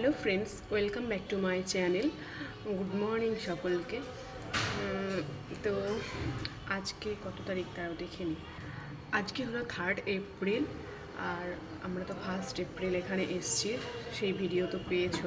Hello friends welcome back to my channel good morning সকলকে। তো আজকে কত তারিখ তাও দেখে নিই আজকে হলো থার্ড এপ্রিল আর আমরা তো ফার্স্ট এপ্রিল এখানে এসছি, সেই ভিডিও তো পেয়েছ।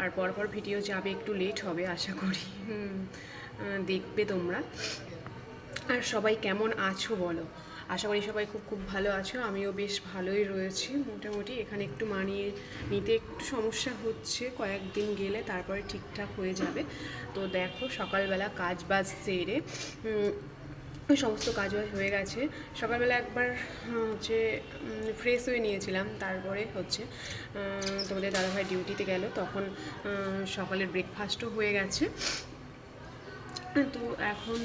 আর পরপর ভিডিও যাবে একটু লেট হবে, আশা করি। দেখবে তোমরা। আর সবাই কেমন আছো বলো? আশা করি সবাই খুব খুব ভালো আছো। আমিও বেশ ভালোই রয়েছি। মোটামুটি এখানে একটু মানিয়ে নিতে একটু সমস্যা হচ্ছে। কয়েকদিন গেলে তারপরে ঠিকঠাক হয়ে যাবে। তো দেখো, সকালবেলা কাজ বাজ সেরে সমস্ত কাজ বাজ হয়ে গেছে। সকালবেলা একবার হচ্ছে ফ্রেশ হয়ে নিয়েছিলাম। তারপরে হচ্ছে তোমাদের দাদাভাই ডিউটিতে গেল। তখন সকালের ব্রেকফাস্টও হয়ে গেছে। তো এখন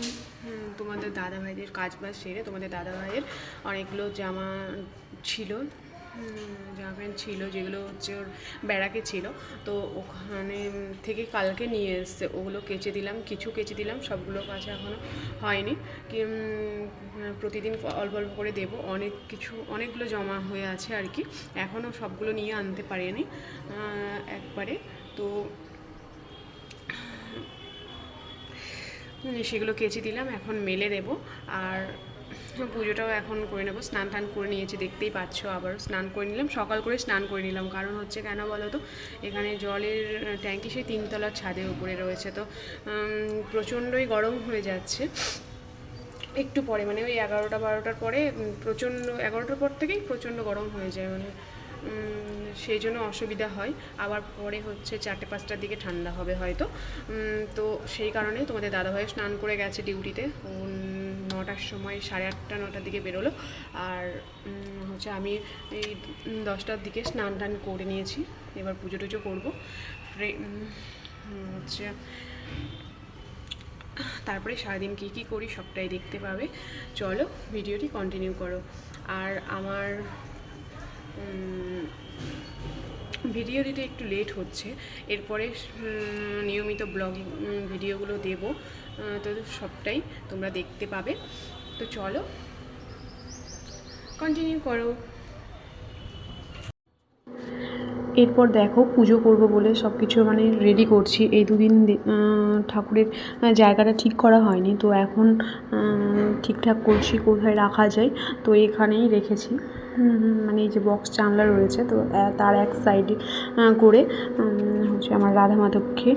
তোমাদের দাদা ভাইদের কাজ বাজ সেরে তোমাদের দাদা ভাইয়ের অনেকগুলো জামা ছিল জামা প্যান্ট ছিল, যেগুলো হচ্ছে ওর ব্যারাকে ছিল। তো ওখানে থেকে কালকে নিয়ে এসছে, ওগুলো কেচে দিলাম, কিছু কেচে দিলাম, সবগুলো কাছে এখনও হয়নি। কি প্রতিদিন অল্প অল্প করে দেবো, অনেক কিছু, অনেকগুলো জমা হয়ে আছে আর কি। এখনও সবগুলো নিয়ে আনতে পারিনি একবারে। তো সেগুলো কেচে দিলাম, এখন মেলে দেব। আর পুজোটাও এখন করে নেব। স্নান টান করে নিয়েছি, দেখতেই পাচ্ছ আবার স্নান করে নিলাম। সকাল করে স্নান করে নিলাম, কারণ হচ্ছে কেন বলো তো, এখানে জলের ট্যাঙ্কি সেই তিনতলার ছাদের উপরে রয়েছে। তো প্রচণ্ডই গরম হয়ে যাচ্ছে। একটু পরে মানে ওই এগারোটা বারোটার পরে প্রচণ্ড, এগারোটার পর থেকেই প্রচণ্ড গরম হয়ে যায় মানে সেই জন্য অসুবিধা হয়। আবার পরে হচ্ছে চারটে পাঁচটার দিকে ঠান্ডা হবে হয়তো। তো সেই কারণে তোমাদের দাদাভাই স্নান করে গেছে ডিউটিতে। নটার সময়, সাড়ে আটটা, নটার দিকে বেরোলো। আর হচ্ছে আমি এই দশটার দিকে স্নান টান করে নিয়েছি। এবার পুজো টুজো করব। হচ্ছে তারপরে সারাদিন কী কী করি সবটাই দেখতে পাবে। চলো, ভিডিওটি কন্টিনিউ করো। আর আমার ভিডিও দিতে একটু লেট হচ্ছে। এরপরে নিয়মিত ব্লগিং ভিডিওগুলো দেবো। তো সবটাই তোমরা দেখতে পাবে। তো চলো কন্টিনিউ করো। এরপর দেখো, পুজো করব বলে সব কিছু মানে রেডি করছি। এই দুদিন ঠাকুরের জায়গাটা ঠিক করা হয়নি। তো এখন ঠিকঠাক করছি, কোথায় রাখা যায়, তো এখানেই রেখেছি। মানে এই যে বক্স জানলা রয়েছে, তো তার এক সাইডে করে হচ্ছে আমার রাধা মাধবকে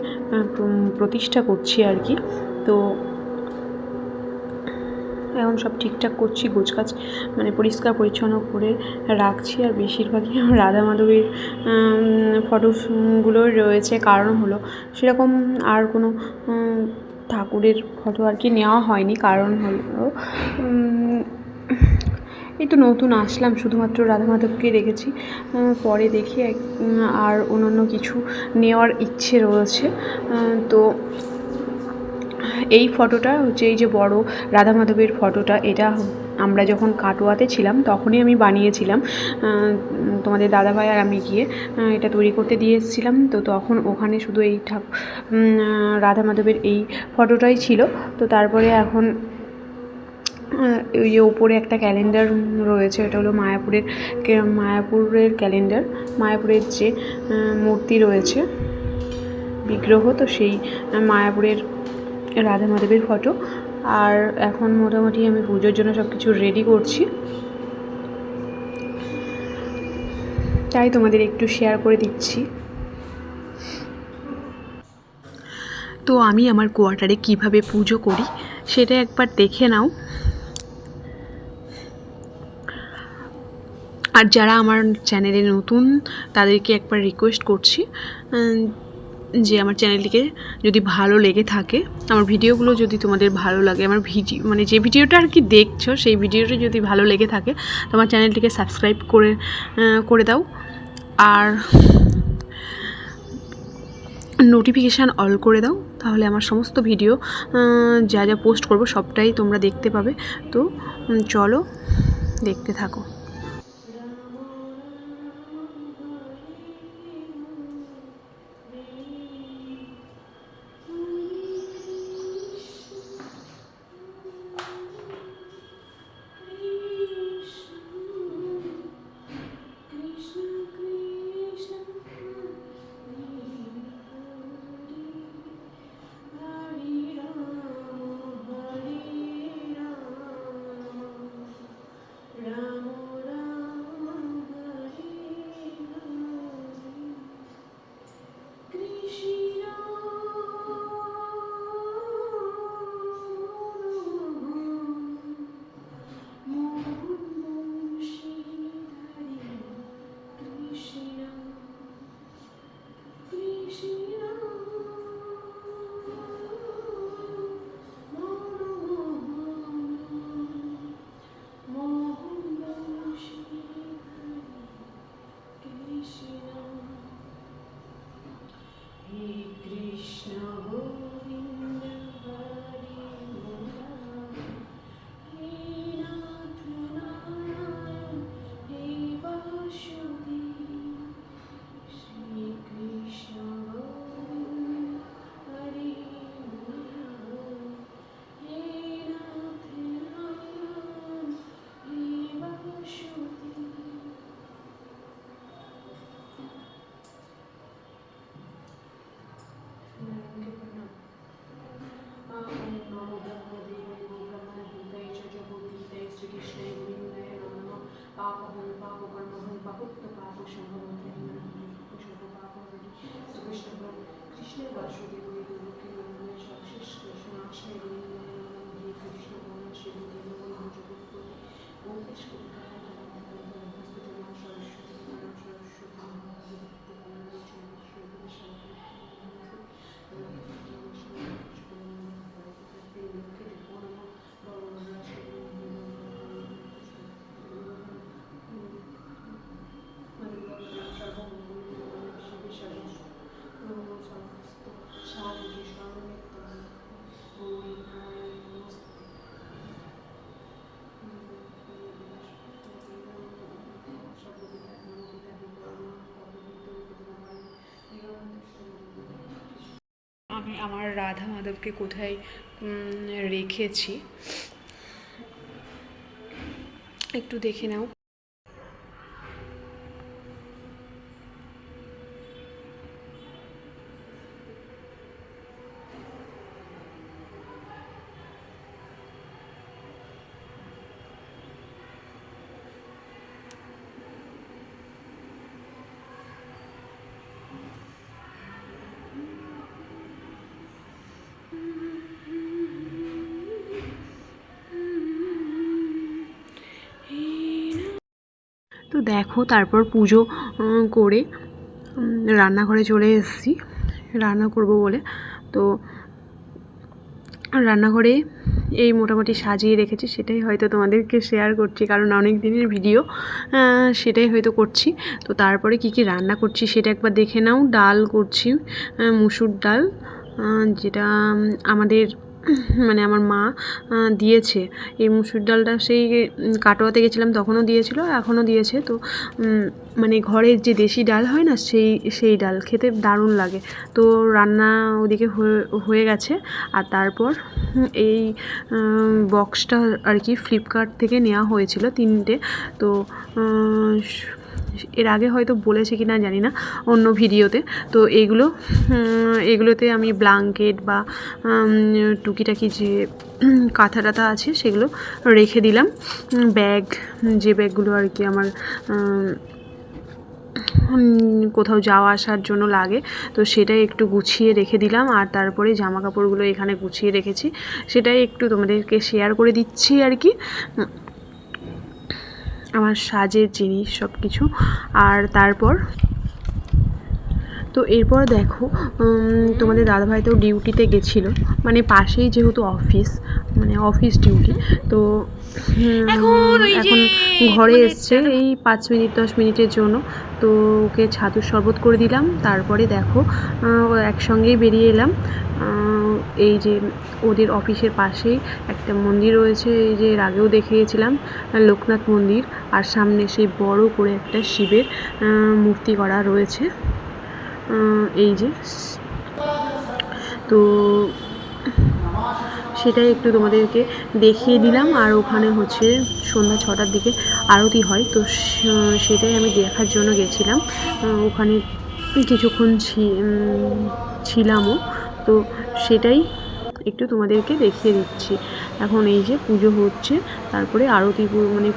প্রতিষ্ঠা করছি আর কি। তো, এখন সব ঠিকঠাক করছি, গোছগাছ মানে পরিষ্কার পরিচ্ছন্ন করে রাখছি, আর বেশিরভাগই রাধা মাধবের ফটোগুলো রয়েছে। কারণ হলো, সেরকম আর কোনো ঠাকুরের ফটো আর কি নেওয়া হয়নি। কারণ হলো এই তো নতুন আসলাম, শুধুমাত্র রাধা মাধবকে রেখেছি পরে দেখি আর অন্যান্য কিছু নেওয়ার ইচ্ছে রয়েছে। তো এই ফটোটা হচ্ছে এই যে বড় রাধা মাধবের ফটোটা, এটা আমরা যখন কাটোয়াতে ছিলাম তখনই আমি বানিয়েছিলাম। তোমাদের দাদাভাই আর আমি গিয়ে এটা তৈরি করতে দিয়ে এসেছিলাম। তো তখন ওখানে শুধু এই ঠাকুর রাধা মাধবের এই ফটোটাই ছিল। তো তারপরে এখন ওই যে উপরে একটা ক্যালেন্ডার রয়েছে, এটা হলো মায়াপুরের মায়াপুরের ক্যালেন্ডার মায়াপুরের যে মূর্তি রয়েছে, বিগ্রহ, তো সেই মায়াপুরের রাধা মাধবের ফটো আর এখন মোটামুটি আমি পুজোর জন্য সব কিছু রেডি করছি। তাই তোমাদের একটু শেয়ার করে দিচ্ছি। তো আমি আমার কোয়ার্টারে কীভাবে পুজো করি, সেটা একবার দেখে নাও। আর যারা আমার চ্যানেলে নতুন, তাদেরকে একবার রিকোয়েস্ট করছি যে আমার চ্যানেলটিকে যদি ভালো লেগে থাকে, আমার ভিডিওগুলো যদি তোমাদের ভালো লাগে, আমার ভিডিও মানে যে ভিডিওটা আর কি দেখছ, সেই ভিডিওটা যদি ভালো লেগে থাকে তোমার চ্যানেলটিকে সাবস্ক্রাইব করে করে দাও। আর নোটিফিকেশান অল করে দাও, তাহলে আমার সমস্ত ভিডিও যা যা পোস্ট করব সবটাই তোমরা দেখতে পাবে। তো চলো, দেখতে থাকো। Вашим волонтерам, хочу, щоб ви прийшли вашу আমি আমার রাধা মাধবকে কোথায় রেখেছি। একটু দেখে নাও। তো দেখো তারপর পুজো করে রান্নাঘরে চলে এসেছি। রান্না করব বলে। তো রান্নাঘরে এই মোটামুটি সাজিয়ে রেখেছি, সেটাই হয়তো তোমাদেরকে শেয়ার করছি, কারণ অনেক দিনের ভিডিও সেটাই হয়তো করছি। তো তারপরে কি কি রান্না করছি সেটা একবার দেখে নাও। ডাল করছি মুসুর ডাল যেটা আমাদের মানে আমার মা দিয়েছে। এই মুসুর ডালটা সেই কাটোয়াতে গেছিলাম, তখনও দিয়েছিল, এখনও দিয়েছে। তো মানে ঘরের যে দেশি ডাল হয় না, সেই সেই ডাল খেতে দারুণ লাগে। তো রান্না ওদিকে হয়ে গেছে। আর তারপর এই বক্সটা আর কি ফ্লিপকার্ট থেকে নেওয়া হয়েছিল তিনটে। তো এর আগে হয়তো বলেছে কি না জানি না, অন্য ভিডিওতে। তো এইগুলো এগুলোতে আমি ব্লাঙ্কেট বা টুকিটাকি যে কাঁথা টাথা আছে সেগুলো রেখে দিলাম। ব্যাগ, যে ব্যাগগুলো আর কি আমার কোথাও যাওয়া আসার জন্য লাগে, তো সেটাই একটু গুছিয়ে রেখে দিলাম। আর তারপরে জামা কাপড়গুলো এখানে গুছিয়ে রেখেছি। সেটাই একটু তোমাদেরকে শেয়ার করে দিচ্ছি আর কি। আমার সাজের জিনিস সব কিছু আর তারপর? তো এরপর দেখো তোমাদের দাদাভাই তো ডিউটিতে গেছিল। মানে পাশেই যেহেতু অফিস মানে অফিস ডিউটি তো এখন ঘরে মানে এসছে এই পাঁচ মিনিট দশ মিনিটের জন্য। তো ওকে ছাতুর শরবত করে দিলাম তারপরে দেখো একসঙ্গেই বেরিয়ে এলাম। এই যে ওদের অফিসের পাশেই একটা মন্দির রয়েছে এই যে এর আগেও দেখে গেছিলাম লোকনাথ মন্দির। আর সামনে সেই বড় করে একটা শিবের মূর্তি করা রয়েছে। এই যে। তো সেটাই একটু তোমাদেরকে দেখিয়ে দিলাম। আর ওখানে হচ্ছে সন্ধ্যা ছটার দিকে আরতি হয়। তো সেটাই আমি দেখার জন্য গেছিলাম। ওখানে কিছুক্ষণ ছিলামও। তো সেটাই একটু তোমাদেরকে দেখিয়ে দিচ্ছি। এখন এই যে পুজো হচ্ছে, তারপরে আরতি মানে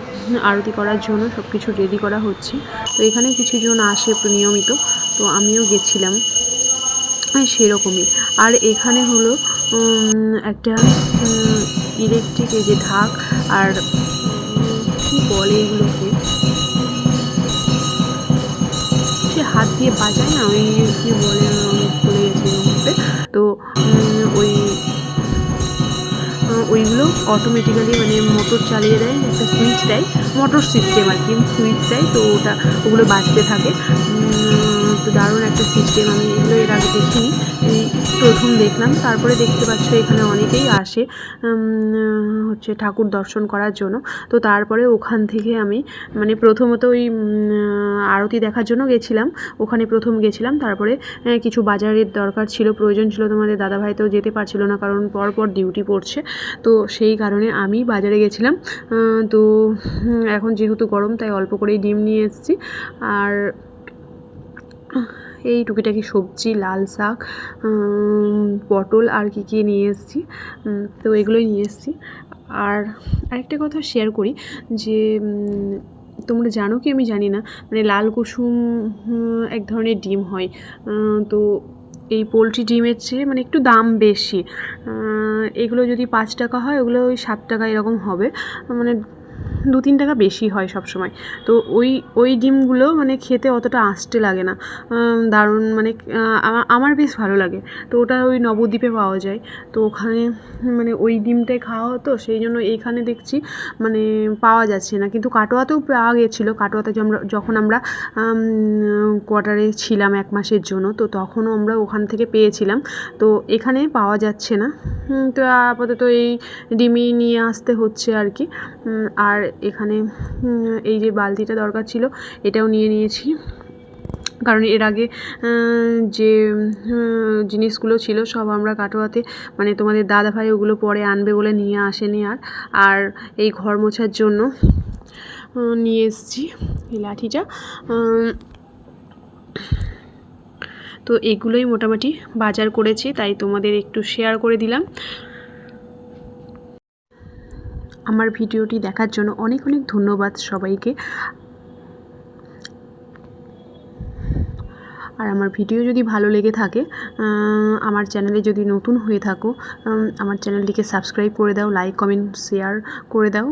আরতি করার জন্য সব কিছু রেডি করা হচ্ছে। তো এখানে কিছুজন আসে নিয়মিত। তো আমিও গেছিলাম। সেরকমই। আর এখানে হলো একটা ইলেকট্রিক এই যে ঢাক আর কি বলে এগুলোকে? সে হাত দিয়ে বাজায় না, ওই কি বলে, আমি ভুলে গেছি মুহূর্তে তো ওই ওইগুলো অটোমেটিক্যালি মানে মোটর চালিয়ে দেয়, একটা সুইচ দেয় মোটর সিস্টেম আর কি সুইচ দেয়, তো ওটা, ওগুলো বাজতে থাকে। তো দারুণ একটা সিস্টেম আমি এগুলো এর আগে দেখিনি। প্রথম দেখলাম, তারপরে দেখতে পাচ্ছ এখানে অনেকেই আসে হচ্ছে ঠাকুর দর্শন করার জন্য। তো তারপরে ওখান থেকে আমি মানে প্রথমত ওই আরতি দেখার জন্য গেছিলাম। ওখানে প্রথম গেছিলাম, তারপরে কিছু বাজারের দরকার ছিল, প্রয়োজন ছিল, তোমাদের দাদাভাই তো যেতে পারছিল না, কারণ পরপর ডিউটি পড়ছে। তো সেই কারণে আমি বাজারে গেছিলাম। তো, এখন যেহেতু গরম, তাই অল্প করেই ডিম নিয়ে এসেছি। আর এই টুকিটাকি সবজি, লাল শাক পটল আর কি কি নিয়ে এসেছি। তো এগুলোই নিয়ে এসেছি। আর আরেকটা কথা শেয়ার করি যে তোমরা জানো কি আমি জানি না মানে লাল কুসুম এক ধরনের ডিম হয়। তো এই পোলট্রি ডিমের চেয়ে মানে একটু দাম বেশি। এগুলো যদি পাঁচ টাকা হয়, ওগুলো ওই সাত টাকা এরকম হবে। মানে দু তিন টাকা বেশি হয় সব সময় তো ওই ওই ডিমগুলো মানে খেতে অতটা আঁচটে লাগে না। দারুণ মানে আমার বেশ ভালো লাগে। তো ওটা ওই নবদ্বীপে পাওয়া যায়। তো ওখানে মানে ওই ডিমটাই খাওয়া হতো সেই জন্য এইখানে দেখছি মানে পাওয়া যাচ্ছে না। কিন্তু কাটোয়াতেও পাওয়া গেছিল। কাটোয়াতে আমরা- যখন আমরা কোয়ার্টারে ছিলাম এক মাসের জন্য তো তখনও আমরা ওখান থেকে পেয়েছিলাম। তো এখানে পাওয়া যাচ্ছে না। তো আপাতত এই ডিমই নিয়ে আসতে হচ্ছে আর কি। উম, আর এখানে এই যে বালতিটা দরকার ছিল, এটাও নিয়ে নিয়েছি। কারণ এর আগে যে জিনিসগুলো ছিল, সব আমরা কাটোয়াতে মানে তোমাদের দাদা ভাই ওগুলো পরে আনবে বলে নিয়ে আসেনি আর। আর এই ঘর মোছার জন্য নিয়ে এসেছি এই লাঠিটা। তো এগুলোই মোটামুটি বাজার করেছি, তাই তোমাদের একটু শেয়ার করে দিলাম। আমার ভিডিওটি দেখার জন্য অনেক অনেক ধন্যবাদ সবাইকে। আর আমার ভিডিও যদি ভালো লেগে থাকে আমার চ্যানেলে যদি নতুন হয়ে থাকো আমার চ্যানেলটিকে সাবস্ক্রাইব করে দাও, লাইক, কমেন্ট, শেয়ার করে দাও।